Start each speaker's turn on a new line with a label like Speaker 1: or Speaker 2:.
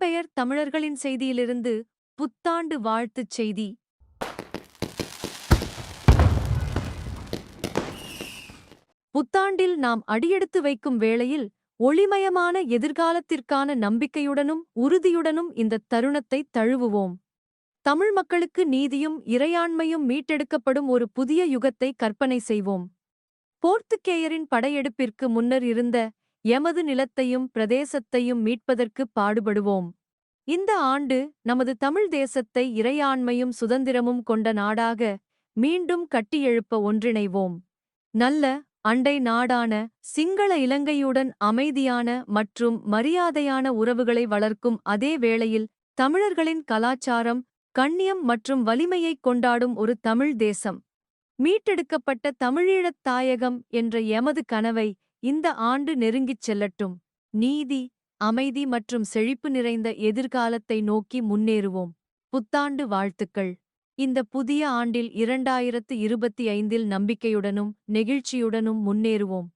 Speaker 1: புலம்பெயர் தமிழர்களின் செய்தியிலிருந்து புத்தாண்டு வாழ்த்துச் செய்தி. புத்தாண்டில் நாம் அடியெடுத்து வைக்கும் வேளையில் ஒளிமயமான எதிர்காலத்திற்கான நம்பிக்கையுடனும் உறுதியுடனும் இந்த தருணத்தை தழுவுவோம். தமிழ் மக்களுக்கு நீதியும் இறையாண்மையும் மீட்டெடுக்கப்படும் ஒரு புதிய யுகத்தை கற்பனை செய்வோம். போர்த்துக்கேயரின் படையெடுப்பிற்கு முன்னர் இருந்த எமது நிலத்தையும் பிரதேசத்தையும் மீட்பதற்கு பாடுபடுவோம். இந்த ஆண்டு நமது தமிழ் தேசத்தை இறையாண்மையும் சுதந்திரமும் கொண்ட நாடாக மீண்டும் கட்டியெழுப்ப ஒன்றிணைவோம். நல்ல அண்டை நாடான சிங்கள இலங்கையுடன் அமைதியான மற்றும் மரியாதையான உறவுகளை வளர்க்கும் அதே வேளையில் தமிழர்களின் கலாச்சாரம் கண்ணியம் மற்றும் வலிமையைக் கொண்டாடும் ஒரு தமிழ் தேசம். மீட்டெடுக்கப்பட்ட தமிழீழத் தாயகம் என்ற எமது கனவை இந்த ஆண்டு நெருங்கிச் செல்லட்டும். நீதி அமைதி மற்றும் செழிப்பு நிறைந்த எதிர்காலத்தை நோக்கி முன்னேறுவோம். புத்தாண்டு வாழ்த்துக்கள். இந்த புதிய ஆண்டில் இரண்டாயிரத்து இருபத்தி ஐந்தில் நம்பிக்கையுடனும் நெகிழ்ச்சியுடனும் முன்னேறுவோம்.